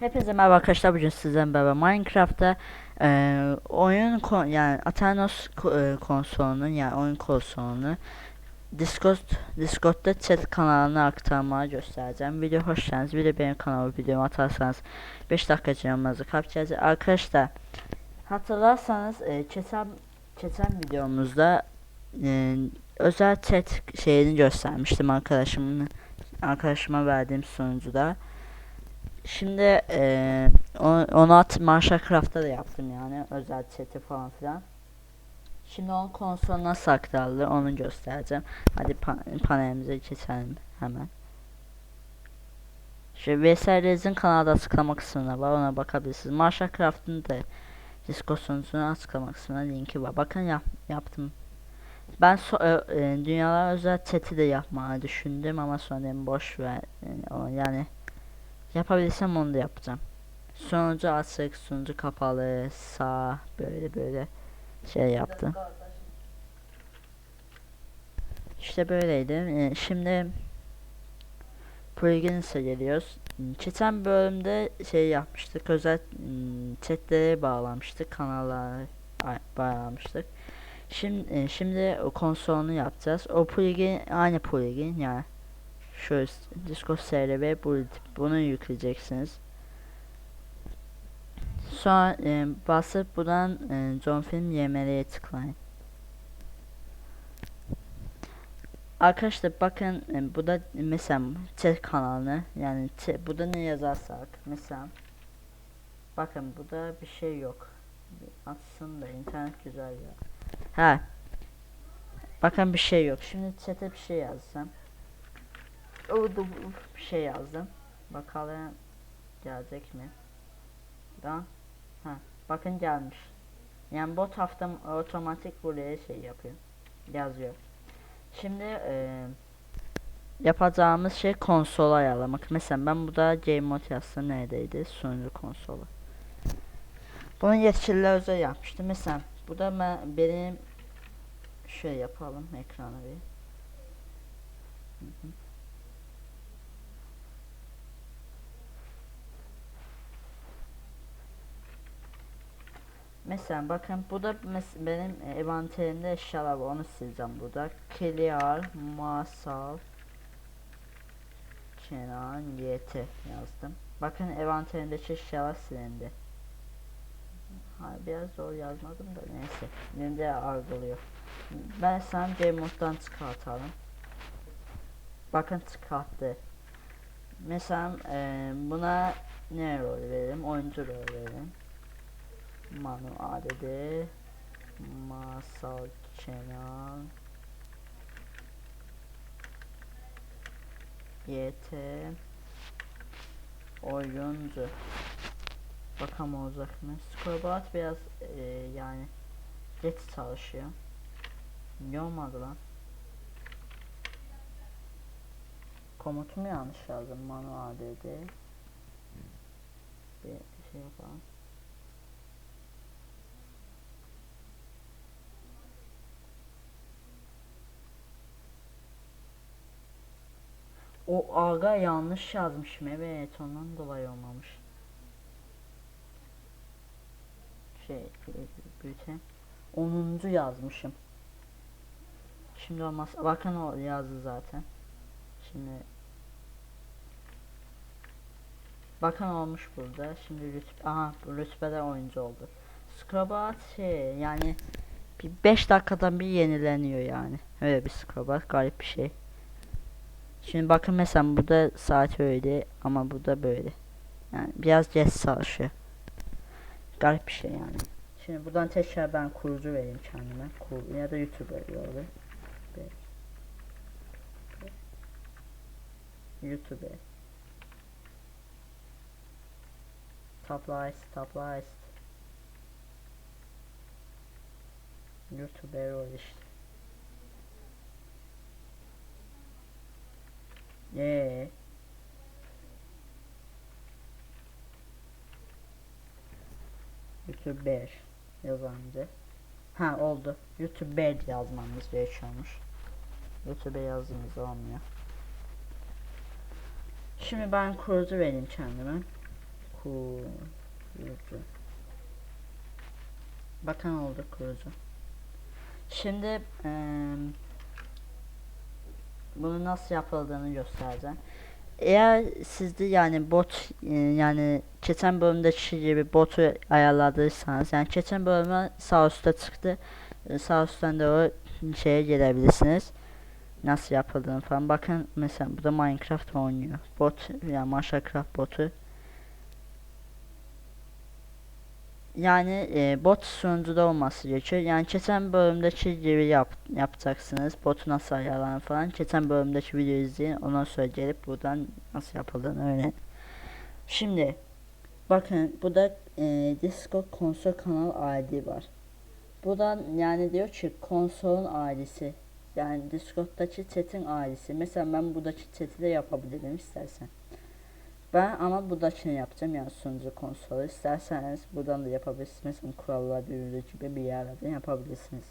Hepinize merhaba arkadaşlar bugün sizden beraber Minecraft'ta eee, oyun kon yani Aternos ko- eee, konsolunun yani oyun konsolunu Discord Discord'da chat kanalına aktarmayı göstereceğim. Video hoş geldiniz. Bir de benim kanalıma videomu atarsanız 5 dakika canımızı kapacağız. Arkadaşlar hatırlarsanız eee geçen geçen videomuzda eee, özel chat şeyini göstermiştim arkadaşımın arkadaşıma verdiğim sunucuda. Şimdi eee o- onu at Minecraft'ta da yaptım yani özel chat'i falan filan. Şimdi onun konsolu nasıl aktarılır onu göstereceğim. Hadi pa- panelimize geçelim hemen. Şu VSR'in kanalda açıklama kısmında var ona bakabilirsiniz. Minecraft'ın da Discord açıklama kısmına linki var. Bakın yap, yaptım. Ben so- e, e, dünyalar özel chat'i de yapmayı düşündüm ama sonra boş ver. O- yani Yapabilirsem onu da yapacağım. Sonucu açık, sonucu kapalı, sağ böyle böyle şey yaptım. İşte böyleydi. Ee, şimdi plugins'e geliyoruz. Geçen bölümde şey yapmıştık. Özel ım, chatlere bağlamıştık. Kanallara bağlamıştık. Şimdi e, şimdi konsolunu yapacağız. O plugin aynı plugin yani şu Discord SRB bu, bunu yükleyeceksiniz. Sonra e, basıp buradan e, John Film YML'ye tıklayın. Arkadaşlar bakın e, bu da mesela chat kanalı yani ç- burada ne yazarsak mesela bakın burada bir şey yok. Bir Atsın da internet güzel ya. Ha. Bakın bir şey yok. Şimdi chat'e bir şey yazsam. Bu- bir şey yazdım. Bakalım gelecek mi? Lan. Ha, bakın gelmiş. Yani bot hafta otomatik buraya şey yapıyor. Yazıyor. Şimdi e, yapacağımız şey konsol ayarlamak. Mesela ben burada game mode yazsam neredeydi? Sunucu konsolu. Bunu yetkililer özel yapmıştı. Mesela bu da ben, benim şey yapalım ekrana bir. Hı hı. Mesela bakın bu da mes- benim envanterimde eşyalar var onu sileceğim burada. Clear masal Kenan YT yazdım. Bakın envanterimdeki eşyalar silindi. Ha, biraz zor yazmadım da neyse. Benim de algılıyor. Ben sen Game moddan çıkartalım. Bakın çıkarttı. Mesela e, buna ne rol verelim? Oyuncu rol verelim. Manu ADD Masal Kenan YT Oyuncu Bakalım olacak mı? Scoreboard biraz e, yani geç çalışıyor. Ne olmadı lan? Komutumu yanlış yazdım. Manu ADD Bir şey yapalım. O aga yanlış yazmışım evet ondan dolayı olmamış. Şey bütün 10. yazmışım. Şimdi olmaz. Bakın o yazdı zaten. Şimdi Bakın olmuş burada. Şimdi rütbe, aha rütbede oyuncu oldu. Scrubbat şey yani bir 5 dakikadan bir yenileniyor yani. Öyle bir Scrubbat garip bir şey. Şimdi bakın mesela burada saat öyle ama burada böyle. Yani biraz geç çalışıyor. Garip bir şey yani. Şimdi buradan tekrar ben kurucu vereyim kendime. Kur ya da YouTuber yolu. YouTuber. Tabla tabla YouTuber ol işte. Eee. YouTube 5 yazanca. Ha oldu. YouTube 5 yazmamız gerekiyormuş. YouTube'e yazdığımız olmuyor. Şimdi ben kurucu vereyim kendime. kurucu. Bakan oldu kurucu. Şimdi eee, bunu nasıl yapıldığını göstereceğim. Eğer sizde yani bot e, yani geçen bölümdeki gibi botu ayarladıysanız yani geçen bölüme sağ üstte çıktı. E, Sağ üstten de o şeye gelebilirsiniz. Nasıl yapıldığını falan. Bakın mesela burada Minecraft oynuyor. Bot yani Minecraft botu. Yani e, bot sunucuda olması gerekiyor. Yani geçen bölümdeki gibi yap, yapacaksınız. Botu nasıl ayarlanır falan. Geçen bölümdeki videoyu izleyin. Ondan sonra gelip buradan nasıl yapıldığını öğrenin. Şimdi bakın burada e, Discord konsol kanal ID var. Buradan yani diyor ki konsolun ailesi. Yani Discord'daki chat'in ailesi. Mesela ben buradaki chat'i de yapabilirim istersen. Ben ama buradakini yapacağım yani sunucu konsolu. İsterseniz buradan da yapabilirsiniz. Mesela kurallar düğünü gibi bir yerlerden yapabilirsiniz.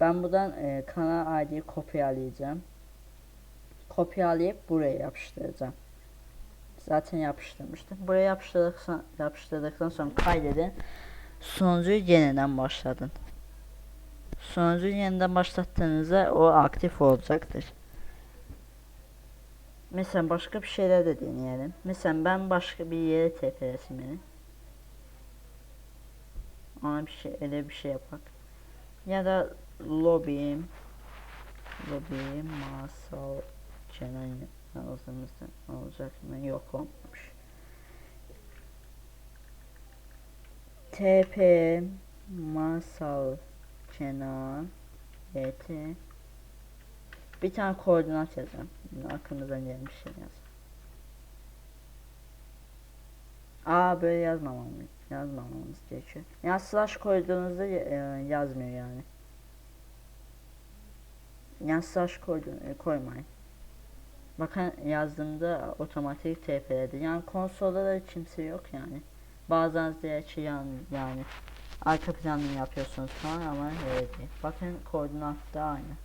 Ben buradan e, kanal ID'yi kopyalayacağım. Kopyalayıp buraya yapıştıracağım. Zaten yapıştırmıştım. Buraya yapıştırdıktan, yapıştırdıktan sonra kaydedin. Sunucuyu yeniden başladın. Sunucuyu yeniden başlattığınızda o aktif olacaktır. Mesela başka bir şeyler de deneyelim. Mesela ben başka bir yere TPS'im beni. Ona bir şey, öyle bir şey yapak. Ya da lobby, lobby masal channel yazdığımızda olacak mı? Yok olmamış. TP masal channel YT bir tane koordinat yazacağım. Aklımızdan gelen bir şey yaz. Aa böyle yazmamamız, yazmamamız gerekiyor. Ya slash koyduğunuzda e, yazmıyor yani. Yani slash e, koymayın. Bakın yazdığımda otomatik TP'ledi. Yani konsolda da kimse yok yani. Bazen diğer yan yani arka planını yapıyorsunuz falan ama öyle değil. Bakın koordinat da aynı.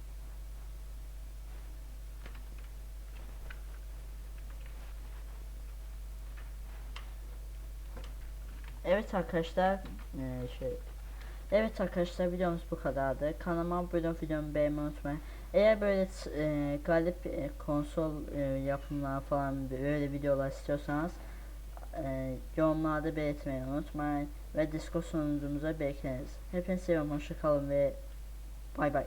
Evet arkadaşlar eee, şey Evet arkadaşlar videomuz bu kadardı. Kanalıma abone olup videomu beğenmeyi unutmayın. Eğer böyle eee, galip eee, konsol eee, yapımlar falan böyle videolar istiyorsanız eee, yorumlarda belirtmeyi unutmayın ve Discord sunucumuza bekleriz. Hepinizi seviyorum. Hoşça kalın ve bay bay.